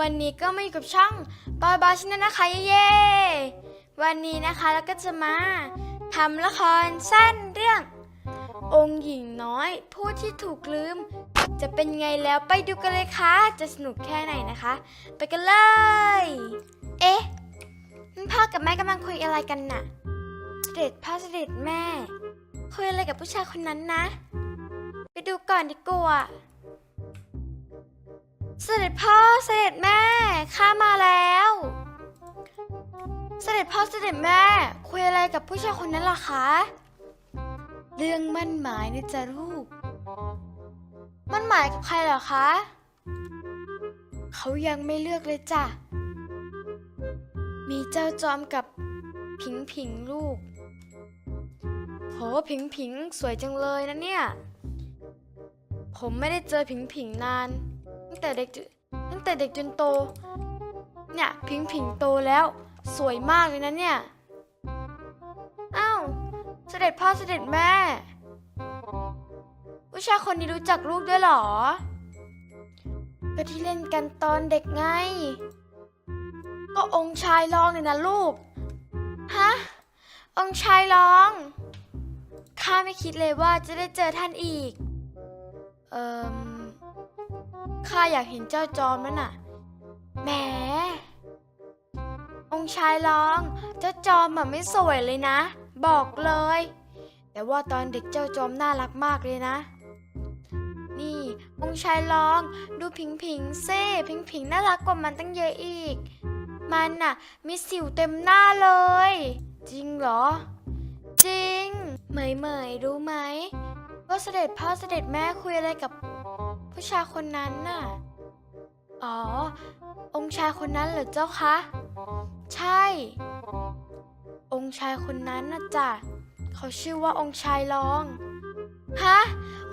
วันนี้ก็มาอยู่กับช่องบอยบอยชินนะคะเย้ๆวันนี้นะคะแล้วก็จะมาทำละครสั้นเรื่อง องค์หญิงน้อยผู้ที่ถูกลืม จะเป็นไงแล้วไปดูกันเลยค่ะ จะสนุกแค่ไหนนะคะ ไปกันเลย เอ๊ะพ่อกับแม่กำลังคุยอะไรกันน่ะ เสด็จพ่อเสด็จแม่ คุยอะไรกับผู้ชายคนนั้นนะ ไปดูก่อนดีกว่า เสด็จพ่อเสด็จแม่ข้ามาแล้ว เสด็จพ่อเสด็จแม่ คุยอะไรกับผู้ชายคนนั้นล่ะคะ เรื่องมั่นหมายนะจ๊ะลูกมั่นหมายกับใครเหรอคะ เขายังไม่เลือกเลยจ้ะ มีเจ้าจอมกับผิงผิงลูกโหผิงผิงสวยจังเลยนะเนี่ย ผมไม่ได้เจอผิงผิงนาน ตั้งแต่เด็กจนตั้งแต่เด็กจนโต เนี่ยผิงผิงโตแล้วสวยมากเลยนะเนี่ย อ้าวเสด็จพ่อเสด็จแม่ ผู้ชายคนนี้รู้จักลูกด้วยหรอ ก็ที่เล่นกันตอนเด็กไง ก็องค์ชายรองเนี่ยนะลูก ฮะ องค์ชายรอง ข้าไม่คิดเลยว่าจะได้เจอท่านอีก เอ่ม ข้าอยากเห็นเจ้าจอมนั่นน่ะ แหม องค์ชายรอง เจ้าจอมอะไม่สวยเลยนะ บอกเลย แต่ว่าตอนเด็กเจ้าจอมน่ารักมากเลยนะ นี่ องค์ชายรอง ดูผิงผิงเซ่ผิงผิงน่ารักกว่ามันตั้งเยอะอีก มันน่ะ มีสิวเต็มหน้าเลย จริงเหรอ จริง เหมยเหมยรู้ไหมว่าเสด็จพ่อเสด็จแม่คุยอะไรกับ ผู้ชายคนนั้นน่ะ อ๋อ องค์ชายคนนั้นเหรอเจ้าคะ ใช่ องค์ชายคนนั้นน่ะจ้ะ เขาชื่อว่าองค์ชายรอง ฮะ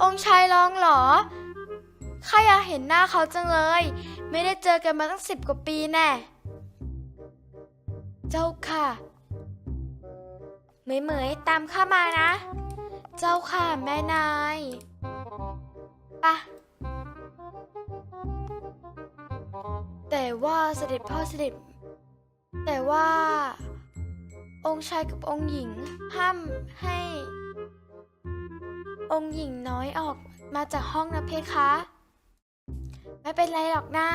องค์ชายรองเหรอ ข้าอยากเห็นหน้าเขาจังเลย ไม่ได้เจอกันมาตั้งสิบกว่าปีแน่ เจ้าค่ะเหมยเมยตามข้ามานะ เจ้าค่ะแม่นายปะ แต่ว่าเสด็จพ่อเสด็จ แต่ว่า องค์ชายกับองค์หญิงห้ามให้ องค์หญิงน้อยออกมาจากห้องนะเพคะ ไม่เป็นไรหรอกน้า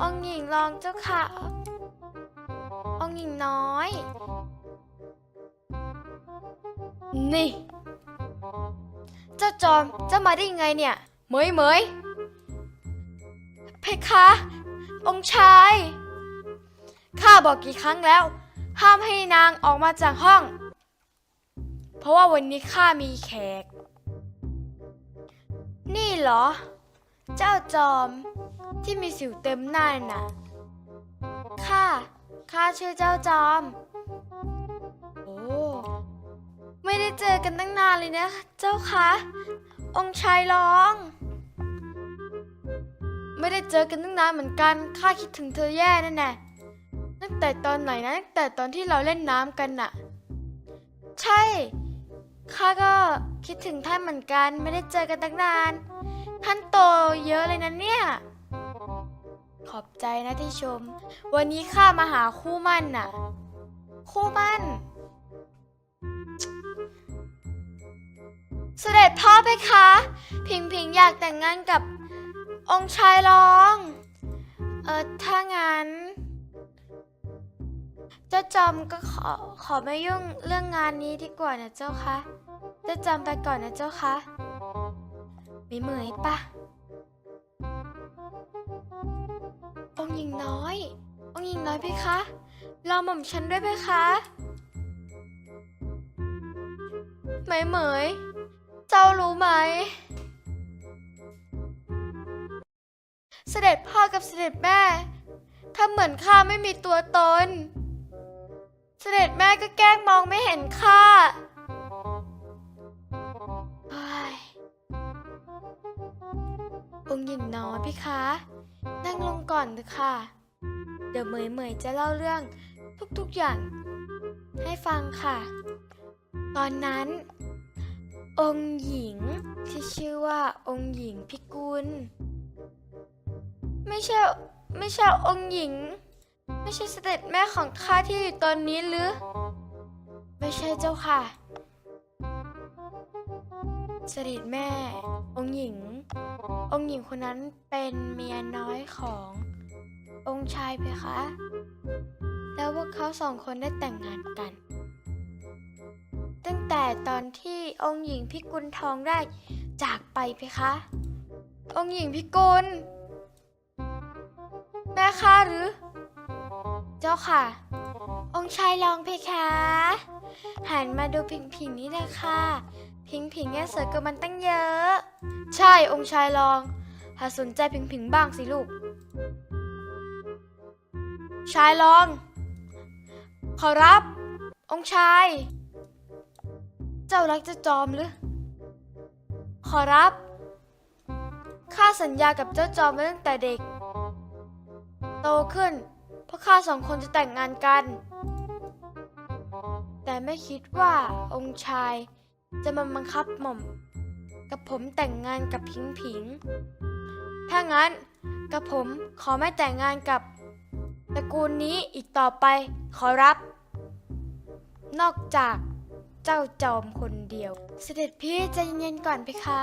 องค์หญิงรองเจ้าค่ะ องค์หญิงน้อย นี่ เจ้าจอมเจ้ามาได้ยังไงเนี่ย เหมยเหมยเพคะ องค์ชาย ข้าบอกกี่ครั้งแล้ว ห้ามให้นางออกมาจากห้อง เพราะว่าวันนี้ข้ามีแขก นี่เหรอ เจ้าจอมที่มีสิวเต็มหน้าน่ะข้าข้าชื่อเจ้าจอม โอ้ไม่ได้เจอกันตั้งนานเลยนะ เจ้าคะองค์ชายร้อง ไม่ได้เจอกันตั้งนานเหมือนกันข้าคิดถึงเธอแย่นั่นแน่ตั้งแต่ตอนไหนนะตั้งแต่ตอนที่เราเล่นน้ำกันน่ะ ใช่ข้าก็คิดถึงท่านเหมือนกัน ไม่ได้เจอกันตั้งนาน ท่านโตเยอะเลยนะเนี่ย ขอบใจนะที่ชม วันนี้ข้ามาหาคู่มั่นน่ะ คู่มั่น เสด็จพ่อไปคะ พิงพิงอยากแต่งงานกับ องค์ชายรอง เออถ้างั้น เจ้าจอมก็ขอขอไม่ยุ่งเรื่องงานนี้ดีกว่านะเจ้าคะเจ้าจอมไปก่อนนะเจ้าคะไม่เหมยปะองหญิงน้อย องหญิงน้อยเพคะรอหม่อมฉันด้วยเพคะเหมยเหมย เจ้ารู้ไหม เสด็จพ่อกับเสด็จแม่ถ้าเหมือนข้าไม่มีตัวตน เสด็จแม่ก็แกล้งมองไม่เห็นข้าเฮ้ยองค์หญิงน้อยพี่คะ นั่งลงก่อนเถอะค่ะ เดี๋ยวเหมยเหมยจะเล่าเรื่องทุกๆอย่าง ให้ฟังค่ะ ตอนนั้น องค์หญิงที่ชื่อว่าองค์หญิงพิกุล ไม่ใช่ไม่ใช่องค์หญิง ไม่ใช่เสด็จแม่ของข้าที่อยู่ตอนนี้หรือ ไม่ใช่เจ้าค่ะ เสด็จแม่ องค์หญิง องค์หญิงคนนั้นเป็นเมียน้อยขององค์ชายเพคะ แล้วพวกเขาสองคนได้แต่งงานกัน ตั้งแต่ตอนที่องค์หญิงพิกุลทองได้จากไปเพคะ องค์หญิงพิกุล ม่ข้าหรือ เจ้าค่ะ องค์ชายลองเพคะหันมาดูพิงพิงนี่เลยค่ะพิงพิงเนี่ยสวยกว่ามันตั้งเยอะ ใช่องค์ชายลอง หาสนใจพิงพิงบ้างสิลูก ชายลอง ขอรับ องค์ชาย เจ้ารักจะจอมหรือ ขอรับข้าสัญญากับเจ้าจอมมาตั้งแต่เด็ก โตขึ้นเพราะข้าสองคนจะแต่งงานกัน แต่ไม่คิดว่าองค์ชายจะมาบังคับหม่อม กับผมแต่งงานกับพิงผิง ถ้างั้นกับผมขอไม่แต่งงานกับตระกูลนี้อีกต่อไปขอรับ นอกจากเจ้าจอมคนเดียว เสด็จพี่ใจเย็นๆก่อนเพคะ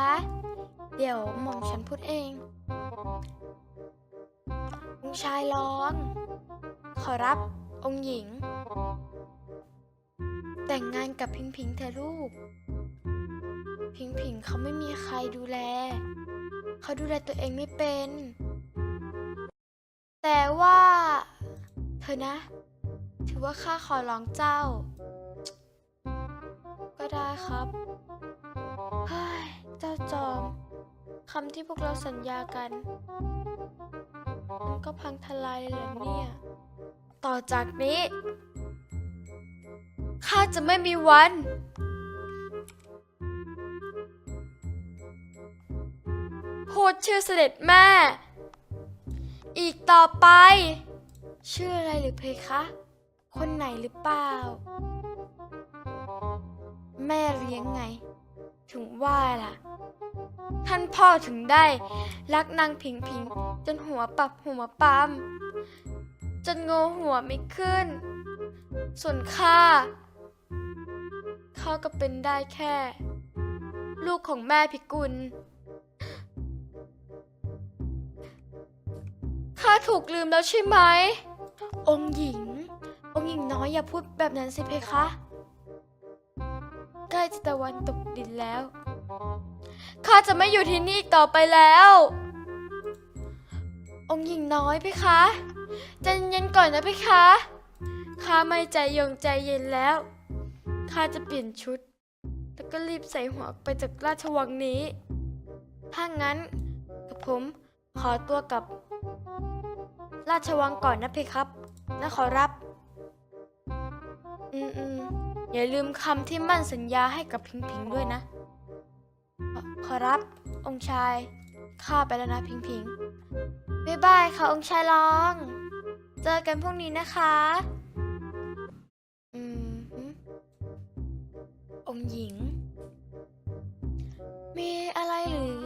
เดี๋ยวหม่อมฉันพูดเอง องค์ชายร้อง ขอรับองค์หญิง แต่งงานกับพิงพิงเถอลูก พิงพิงเขาไม่มีใครดูแล เขาดูแลตัวเองไม่เป็น แต่ว่า เธอนะ ถือว่าข้าขอร้องเจ้า ก็ได้ครับเฮ้ยเจ้าจอมคำที่พวกเราสัญญากัน ก็พังทลายเลยเหรอเนี่ย ต่อจากนี้ข้าจะไม่มีวัน พูดชื่อเสด็จแม่ อีกต่อไป ชื่ออะไรหรือเพคะ คนไหนหรือเปล่า แม่เลี้ยงไง ถึงว่าล่ะ ท่านพ่อถึงได้ รักนางผิงผิง จนหัวปับหัวปั๊มจนโงหัวไม่ขึ้น ส่วนข้าข้าก็เป็นได้แค่ ลูกของแม่พิกุลข้าถูกลืมแล้วใช่ไหม องค์หญิง องค์หญิงน้อยอย่าพูดแบบนั้นสิเพคะ ใกล้จะตะวันตกดินแล้ว ข้าจะไม่อยู่ที่นี่ต่อไปแล้ว องค์หญิงน้อยเพคะใจเย็นก่อนนะเพคะข้าไม่ใจยงใจเย็นแล้ว ข้าจะเปลี่ยนชุด แล้วก็รีบใส่หัวออกไปจากราชวังนี้ ถ้างั้นกับผมขอตัวกับ ราชวังก่อนนะเพครับและขอรับ อืมอืมอย่าลืมคำที่มั่นสัญญาให้กับพิงพิงด้วยนะ ขอขอรับองค์ชาย ข้าไปแล้วนะพิงพิงบ๊ายบายค่ะองค์ชายรอง เจอกันพรุ่งนี้นะคะอืมหืมองค์หญิง มีอะไรหรือ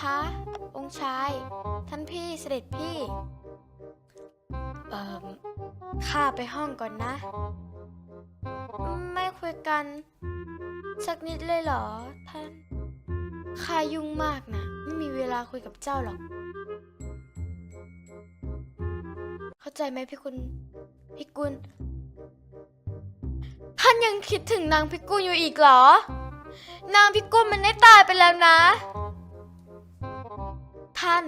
คะองค์ชาย ท่านพี่เสด็จพี่ เอ่อข้าไปห้องก่อนนะ ไม่คุยกัน สักนิดเลยเหรอท่าน ข้ายุ่งมากนะ ไม่มีเวลาคุยกับเจ้าหรอก เข้าใจไหมพี่กุลพี่กุลท่านยังคิดถึงนางพิกุลอยู่อีกเหรอ นางพิกุลมันได้ตายไปแล้วนะ ท่าน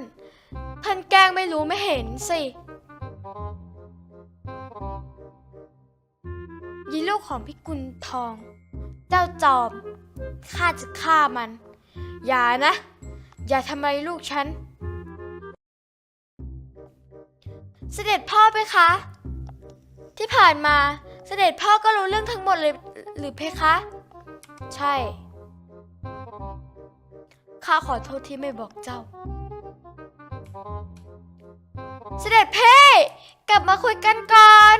ท่านแกล้งไม่รู้ไม่เห็นสิยีลูกของพิกุลทอง เจ้าจอมข้าจะฆ่ามัน อย่านะ อย่าทำอะไรลูกฉัน เสด็จพ่อไปคะ ที่ผ่านมาเสด็จพ่อก็รู้เรื่องทั้งหมดเลยหรือเพคะ ใช่ ข้าขอโทษที่ไม่บอกเจ้า เสด็จเพ่กลับมาคุยกันก่อน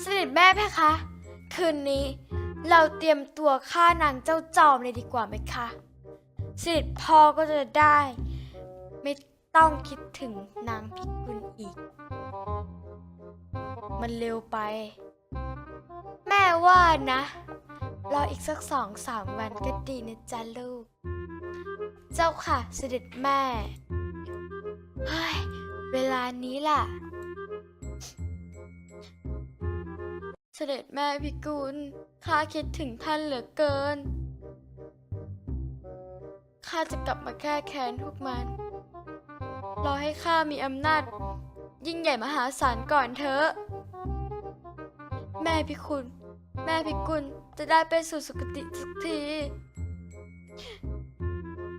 เสด็จแม่เพคะ คืนนี้ เราเตรียมตัวฆ่านางเจ้าจอมเลยดีกว่าไหมคะเสด็จพ่อก็จะได้ ไม่ต้องคิดถึงนางพิกุลอีก มันเร็วไป แม่ว่านะ รออีกสักสองสามวันก็ดีนะจ๊ะลูก เจ้าค่ะเสด็จแม่ เฮ้ย เวลานี้ล่ะ สด็จแม่พิกุล ข้าคิดถึงท่านเหลือเกิน ข้าจะกลับมาแก้แค้นพวกมัน รอให้ข้ามีอำนาจ ยิ่งใหญ่มหาศาลก่อนเถอะ แม่พิคุณ แม่พิกุลจะได้ไปสู่สุคติสักที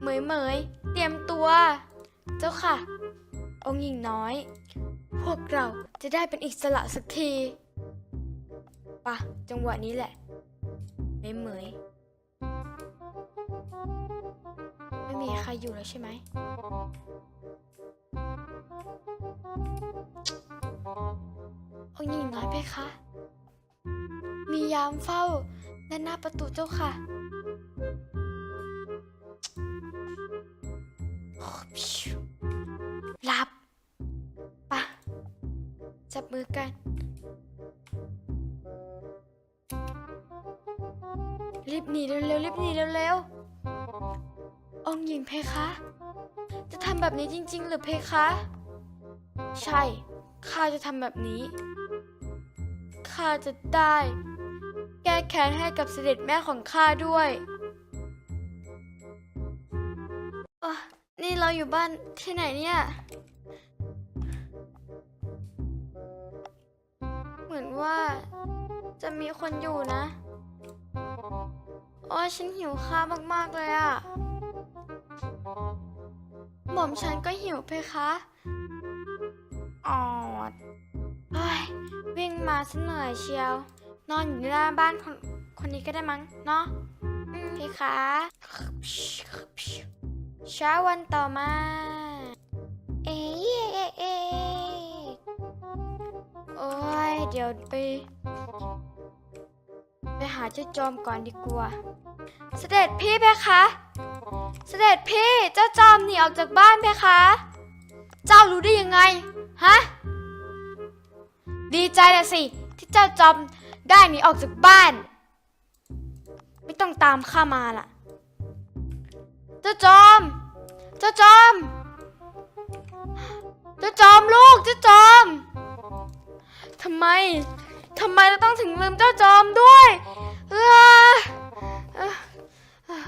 เหมยเหมย เตรียมตัว เจ้าค่ะ องค์หญิงน้อย พวกเราจะได้เป็นอิสระสักที ปะจังหวะนี้แหละ ไม่เหมย ไม่มีใครอยู่แล้วใช่ไหมองค์หญิงน้อยเพคะ มียามเฝ้าและหน้าประตูเจ้าค่ะ นีเร็วๆรีบหนีเร็วๆองหญิงเพคะ จะทำแบบนี้จริง ๆ หรือเพคะ ใช่ ข้าจะทำแบบนี้ ข้าจะได้ แก้แค้นให้กับเสด็จแม่ของข้าด้วยอะนี่เราอยู่บ้านที่ไหนเนี่ย เหมือนว่าจะมีคนอยู่นะ อ้ยฉันหิวข้าวมากๆเลยอะหม่อมฉันก็หิวเพคะออดเฮ้ยวิ่งมาซะเหนื่อยเชียว นอนอยู่หน้าบ้านคนคนนี้ก็ได้มั้งเนาะเพคะเช้าวันต่อมา เอ๊ะเอ๊ะเอ๊ะโอ้ยเดี๋ยวไป ไปหาเจ้าจอมก่อนดีกว่า เสด็จพี่เพคะ เสด็จพี่เจ้าจอมหนีออกจากบ้านเพคะ เจ้ารู้ได้ยังไง ฮะ ดีใจนะสิ ที่เจ้าจอมได้หนีออกจากบ้าน ไม่ต้องตามข้ามาล่ะ เจ้าจอม เจ้าจอม เจ้าจอมลูก เจ้าจอมทำไม ทำไมเราต้องถึงลืมเจ้าจอมด้วยเออเอ่อเอ่อ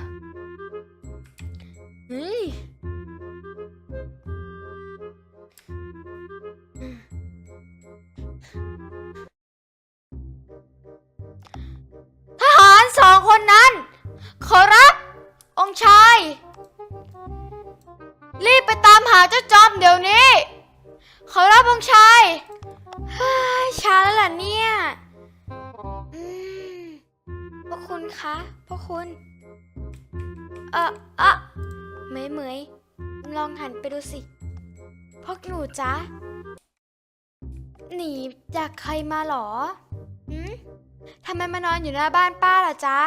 เฮ้ย คุณคะพวกคุณ เออเอะเหมยเหมยลองหันไปดูสิ พวกหนูจ๊ะ หนีจากใครมาหรอหืมทำไมมานอนอยู่หน้าบ้านป้าล่ะจ๊ะ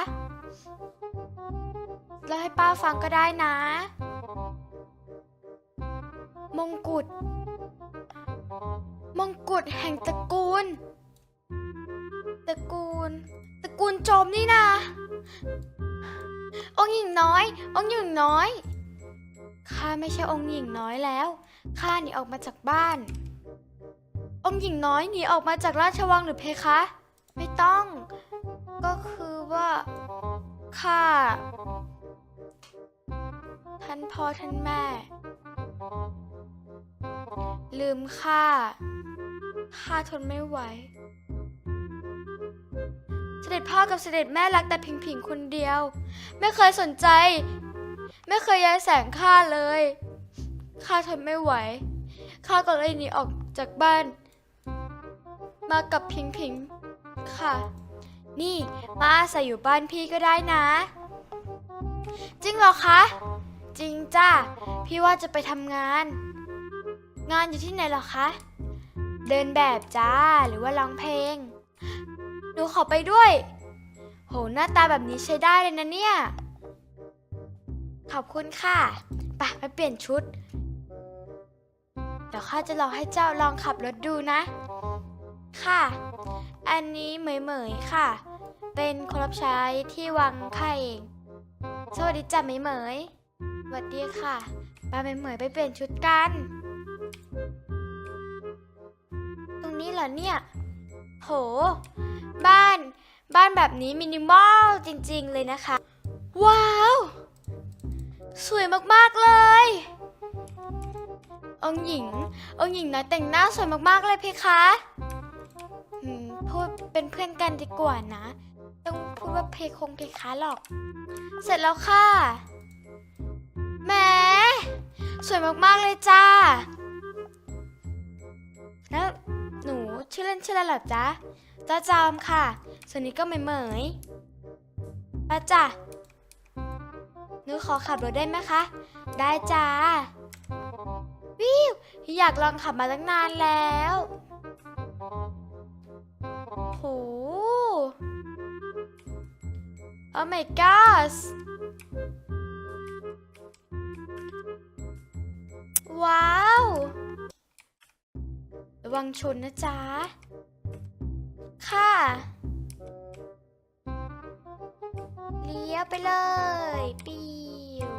เล่าให้ป้าฟังก็ได้นะ มงกุฎ มงกุฎแห่งตระกูล ตระกูล ตระกูลโจมนี่นะองค์หญิงน้อย องค์หญิงน้อย ข้าไม่ใช่องค์หญิงน้อยแล้ว ข้าหนีออกมาจากบ้าน องค์หญิงน้อยหนีออกมาจากราชวังหรือเพคะ ไม่ต้อง ก็คือว่า ข้า ท่านพ่อท่านแม่ ลืมข้า ข้าทนไม่ไหว เสด็จพ่อกับเสด็จแม่รักแต่พิงพิงคนเดียว ไม่เคยสนใจ ไม่เคยย้ายแสงข้าเลยข้าทนไม่ไหวข้าก็เลยหนีออกจากบ้าน มากับพิงพิงค่ะ นี่มาอาศัยอยู่บ้านพี่ก็ได้นะ จริงเหรอคะ จริงจ้าพี่ว่าจะไปทำงาน งานอยู่ที่ไหนเหรอคะ เดินแบบจ้าหรือว่าร้องเพลง ขอไปด้วย โห หน้าตาแบบนี้ใช้ได้เลยนะเนี่ย ขอบคุณค่ะไปไปเปลี่ยนชุด เดี๋ยวข้าจะลองให้เจ้าลองขับรถดูนะ ค่ะ อันนี้เหมยเหมยค่ะ เป็นคนรับใช้ที่วังข้าเอง สวัสดีจ้ะเหมยเหมยสวัสดีค่ะไปเหมยเหมยไปเปลี่ยนชุดกัน ตรงนี้เหรอเนี่ย โห บ้าน บ้านแบบนี้มินิมอลจริงๆเลยนะคะ ว้าว สวยมากๆเลย องหญิง องหญิงนะแต่งหน้าสวยมากๆเลยเพคะพูดเป็นเพื่อนกันดีกว่านะ ต้องพูดว่าเพคงเพคะหรอก เสร็จแล้วค่ะแหมสวยมากๆเลยจ้า แล้วหนูชื่อเล่นชื่ออะไรหรอจ๊ะ จ้าจอมค่ะ ส่วนนี้ก็เหมยเหมยป้าจ้ะหนูขอขับรถได้ไหมคะ ได้จ้า วิว อยากลองขับมาตั้งนานแล้วโห Oh my gosh ว้าว ระวังชนนะจ๊ะ ค่ะ เลี้ยวไปเลยปิว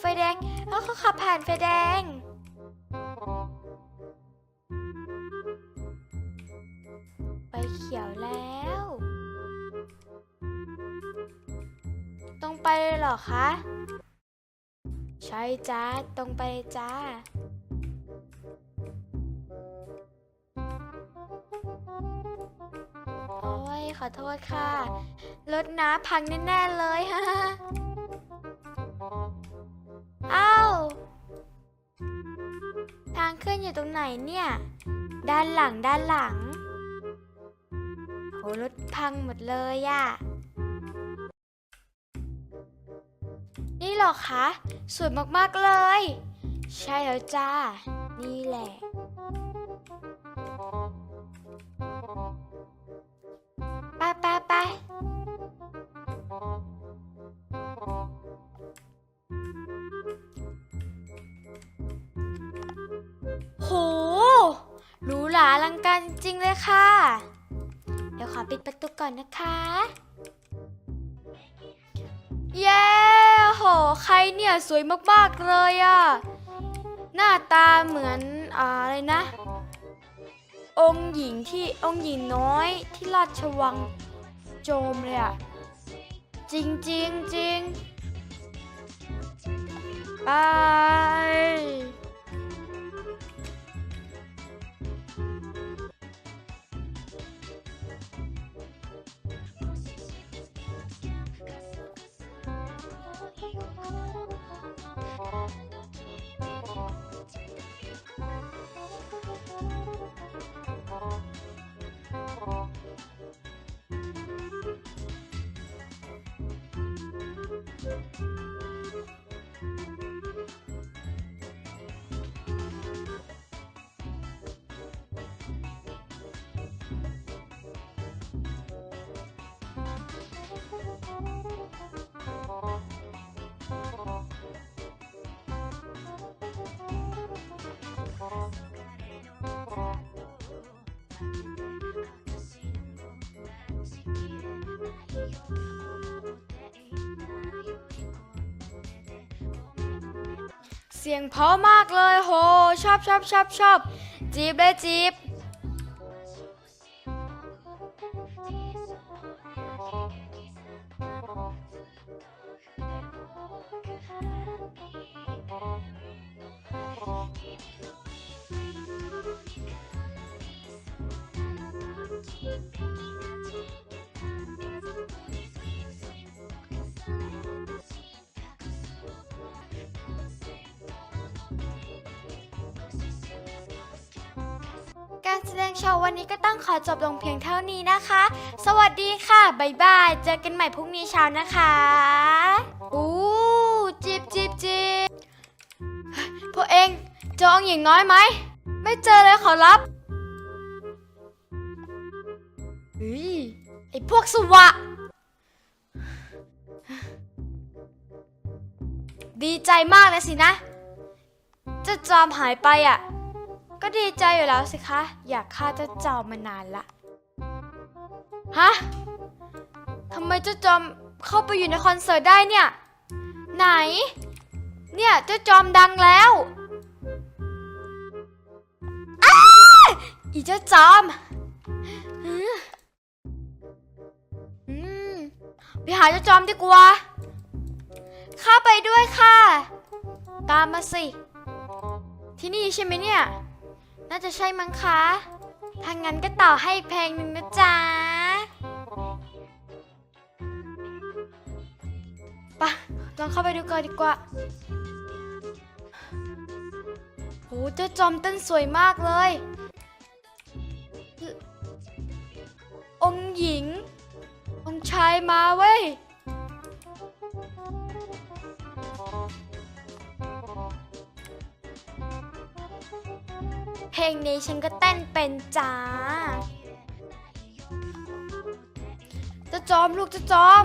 ไฟแดงแล้วเขาขับผ่านไฟแดงไฟเขียวแล้วต้องไปเลยเหรอคะ ใช่จ้าตรงไปจ้า ขอโทษค่ะรถน้าพังแน่ๆเลยฮะอ้าวทางขึ้นอยู่ตรงไหนเนี่ย ด้านหลังด้านหลังโหรถพังหมดเลยอะนี่เหรอคะสวยมากๆเลย ใช่แล้วจ้า นี่แหละ โหหรูหราอลังการจริง ๆ เลยค่ะ เดี๋ยวขอปิดประตูก่อนนะคะ เย้โห ใครเนี่ยสวยมาก ๆ เลยอะหน้าตาเหมือนอ่าอะไรนะ องค์หญิงที่องค์หญิงน้อยที่ราชวัง โจมเลยอะจริงจริงจริงไป สียงเพราะมากเลยโห ชอบชอบชอบชอบจีบเลยจีบ ดงโชว์วันนี้ก็ต้องขอจบลงเพียงเท่านี้นะคะ สวัสดีค่ะ บ๊ายบาย เจอกันใหม่พรุ่งนี้เช้านะคะอู้จิบจิบจิบพวกเองเจอองหญิงน้อยไหม ไม่เจอเลยขอรับไอ้พวกสวะ ดีใจมากเลยสินะจ้าจอมหายไปอะ ก็ดีใจอยู่แล้วสิคะ อยากฆ่าเจ้าจอมมานานละ ฮะทำไมเจ้าจอมเข้าไปอยู่ในคอนเสิร์ตได้เนี่ย ไหน เนี่ยเจ้าจอมดังแล้วอ้าอีเจ้าจอมอืมอืมไปหาเจ้าจอมดีกว่าข้าไปด้วยค่ะ ตามมาสิ ที่นี่ใช่ไหมเนี่ย น่าจะใช่มั้งคะถ้างั้นก็ต่อให้อีกเพลงหนึ่งนะจ๊ะไปะลองเข้าไปดูก่อนดีกว่าโหเจ้าจอมเต้นสวยมากเลย องหญิง องชายมาเว้ย เพลงนี้ฉันก็เต้นเป็นจ้าเจะจอมลูกเจะจอม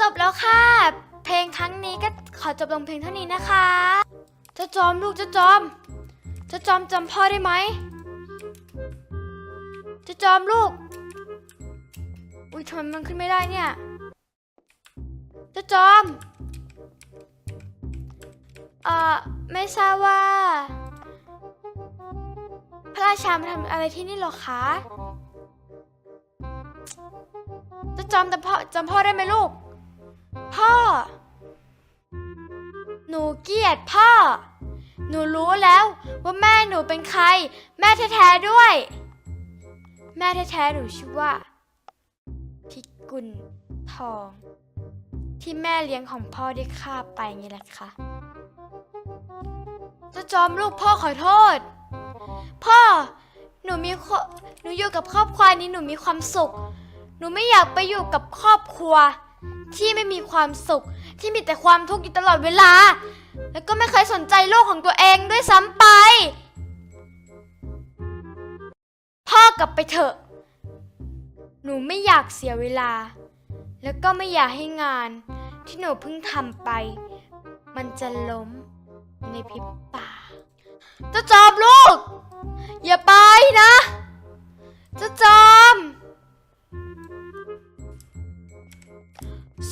จบแล้วค่ะ เพลงครั้งนี้ก็ขอจบลงเพลงเท่านี้นะคะเจ้าจอมลูกเจ้าจอมเจ้าจอมจำพ่อได้ไหมเจ้าจอมลูก อุ้ยทำไมมันขึ้นไม่ได้เนี่ยเจ้าจอม เอ่อ ไม่ทราบว่า พระราชามาทำอะไรที่นี่หรอคะเจะจำจำพ่อจำพ่อได้ไหมลูก พ่อ หนูเกลียดพ่อ หนูรู้แล้วว่าแม่หนูเป็นใคร แม่แท้ๆด้วย แม่แท้ๆหนูชื่อว่าพิกุลทอง ที่แม่เลี้ยงของพ่อได้ฆ่าไปไงล่ะคะจะจอมลูกพ่อขอโทษ พ่อ หนูมีหนูอยู่กับครอบครัวนี้หนูมีความสุข หนูไม่อยากไปอยู่กับครอบครัว ที่ไม่มีความสุขที่มีแต่ความทุกข์อยู่ตลอดเวลา แล้วก็ไม่เคยสนใจโลกของตัวเองด้วยซ้ำไป พ่อกลับไปเถอะ หนูไม่อยากเสียเวลา แล้วก็ไม่อยากให้งานที่หนูเพิ่งทำไป มันจะล้มในพริบตาเจะจอมลูก อย่าไปนะเจะจอม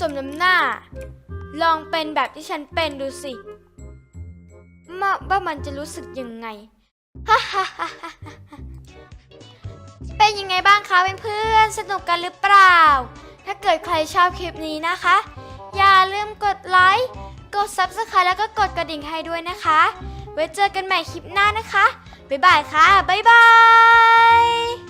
สมน้ำหน้า ลองเป็นแบบที่ฉันเป็นดูสิมาว่ามันจะรู้สึกยังไง เป็นยังไงบ้างคะเพื่อนๆ สนุกกันหรือเปล่า ถ้าเกิดใครชอบคลิปนี้นะคะ อย่าลืมกดไลค์ กด Subscribe แล้วก็กดกระดิ่งให้ด้วยนะคะ ไว้เจอกันใหม่คลิปหน้านะคะ บ๊ายบายค่ะ บ๊ายบาย